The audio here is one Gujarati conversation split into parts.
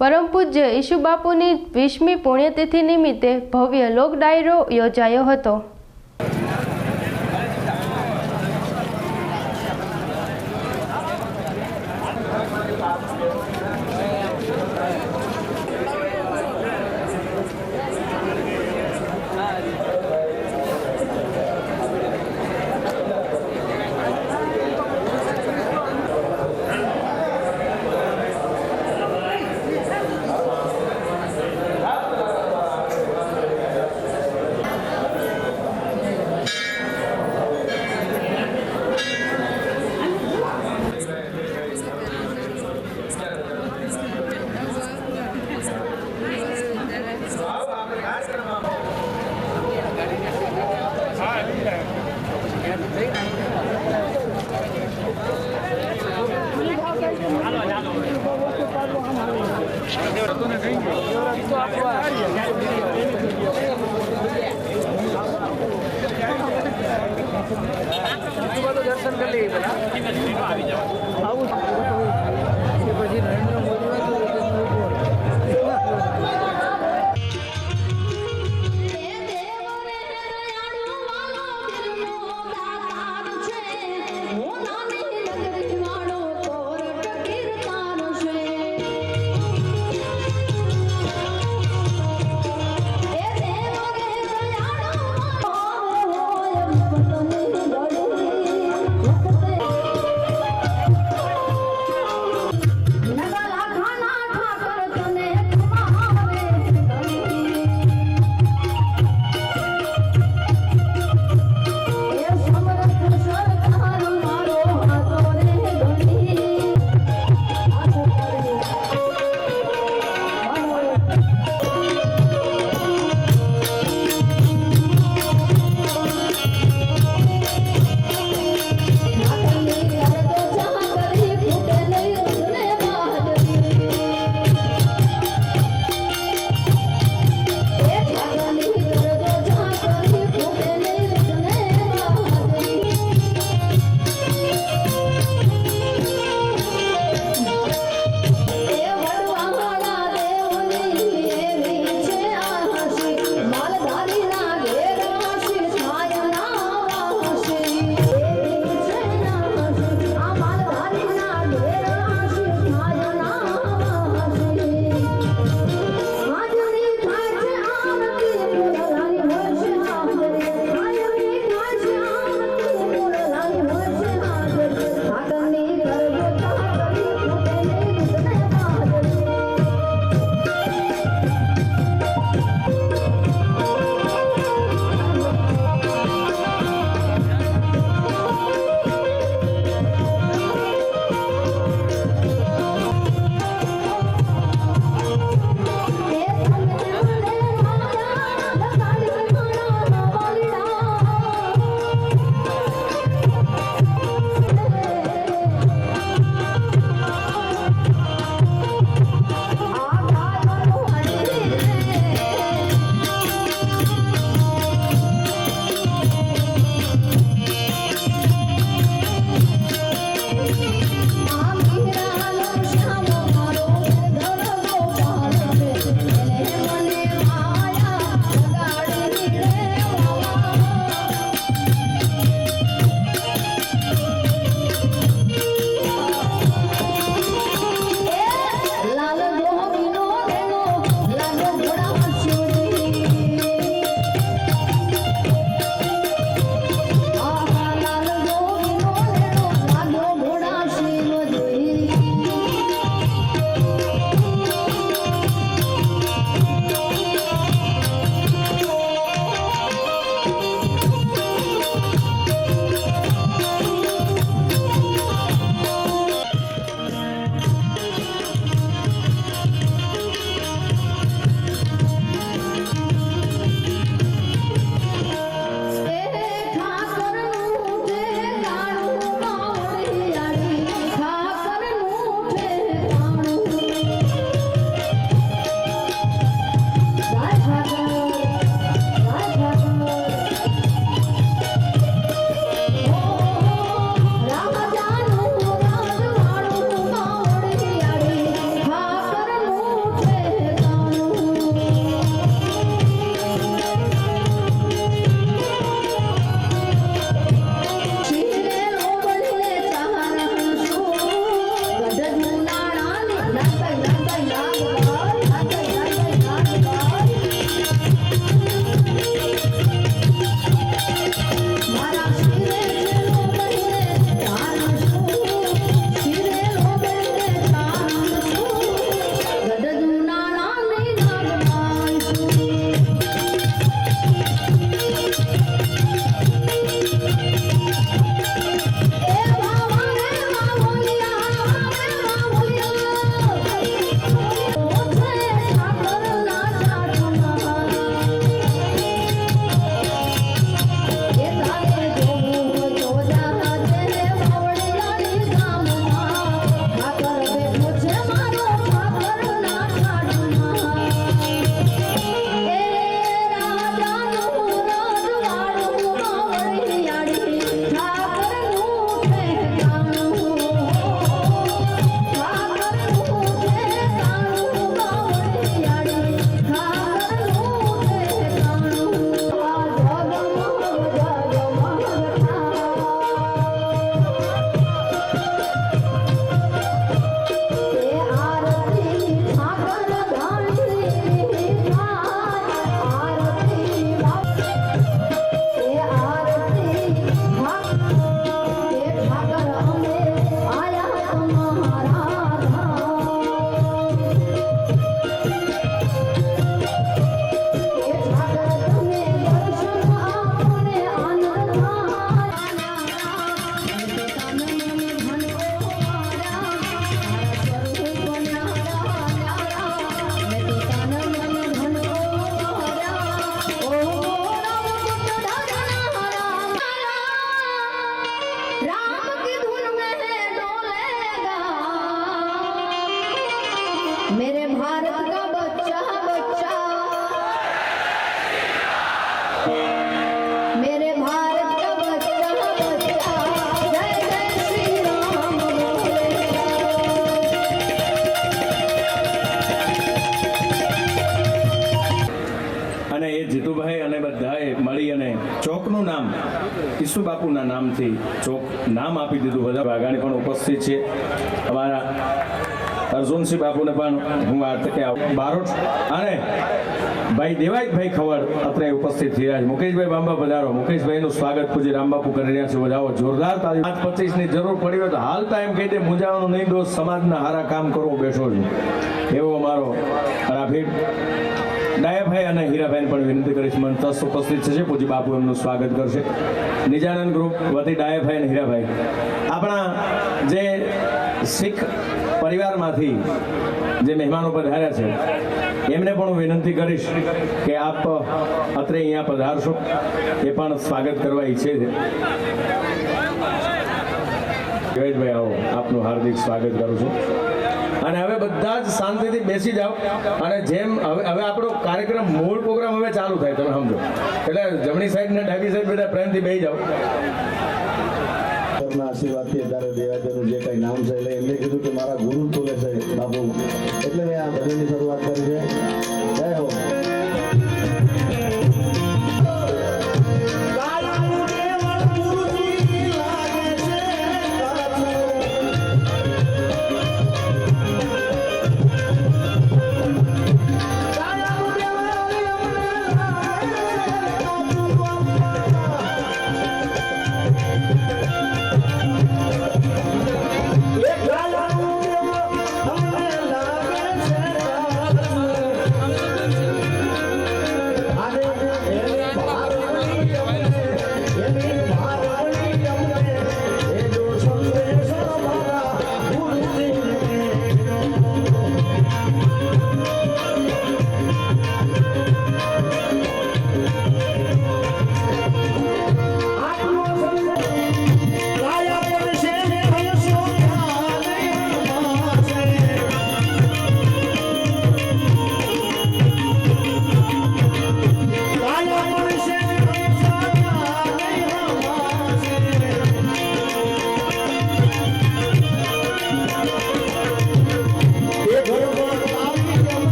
પરમ પૂજ્ય ઈશુબાપુની વીસમી પુણ્યતિથિ નિમિત્તે ભવ્ય લોક ડાયરો યોજાયો હતો. દર્શન કરી લઈએ છે. ઈસુ બાપુના નામથી ચોક નામ આપી દીધું. બધા વાઘાણી પણ ઉપસ્થિત છે. અમારા અર્જુનસિંહ બાપુને પણ હું આ તકે બારોટ અને ભાઈ દેવાયતભાઈ ખવડ અત્રે ઉપસ્થિત થયા છે. મુકેશભાઈ બાંબા પધારો. મુકેશભાઈનું સ્વાગત પૂજ્ય રામબાપુ કરી રહ્યા છે. વધાવો જોરદાર તારીખ પાંચ પચીસની જરૂર પડી હોય તો હાલ ટાઈમ કહી દે. મુંજાવાનું નહીં દોસ્ત સમાજના હારા કામ કરવો બેઠો છું. એવો અમારો રાફીડ ડાયાભાઈ અને હીરાભાઈને પણ વિનંતી કરીશ મંચસ્થ ઉપસ્થિત છે પૂજ્ય બાપુ એમનું સ્વાગત કરશે. નિજાનંદ ગ્રુપ વતી ડાયાભાઈ અને હીરાભાઈ. આપણા જે શીખ પરિવારમાંથી જે મહેમાનો પધાર્યા છે, એમને પણ હું વિનંતી કરીશ કે આપ અત્રે અહીંયા પધારશો. એ પણ સ્વાગત કરવા ઈચ્છે છે. જયેશભાઈ, આવો. આપનું હાર્દિક સ્વાગત કરું છું. અને હવે બધા જ શાંતિથી બેસી જાઓ. અને જેમ હવે હવે આપણો કાર્યક્રમ, મૂળ પ્રોગ્રામ હવે ચાલુ થાય, તમે સમજો. એટલે જમણી સાઈડ ને ડાબી સાઈડ બધા પ્રેમથી બેસી જાઓ. આશીર્વાદથી અત્યારે દેવાજયનું જે કંઈ નામ છે, એટલે એમને કીધું કે મારા ગુરુ તોલે છે બાપુ એટલે મેં આ ભજનની શરૂઆત કરી છે.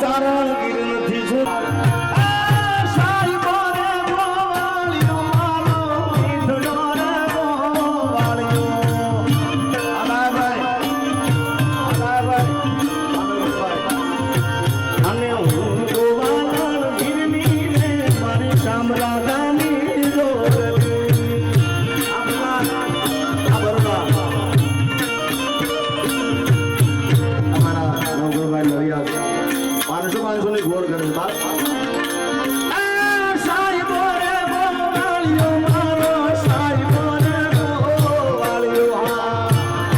ચારણ ગીર નથી છૂટ.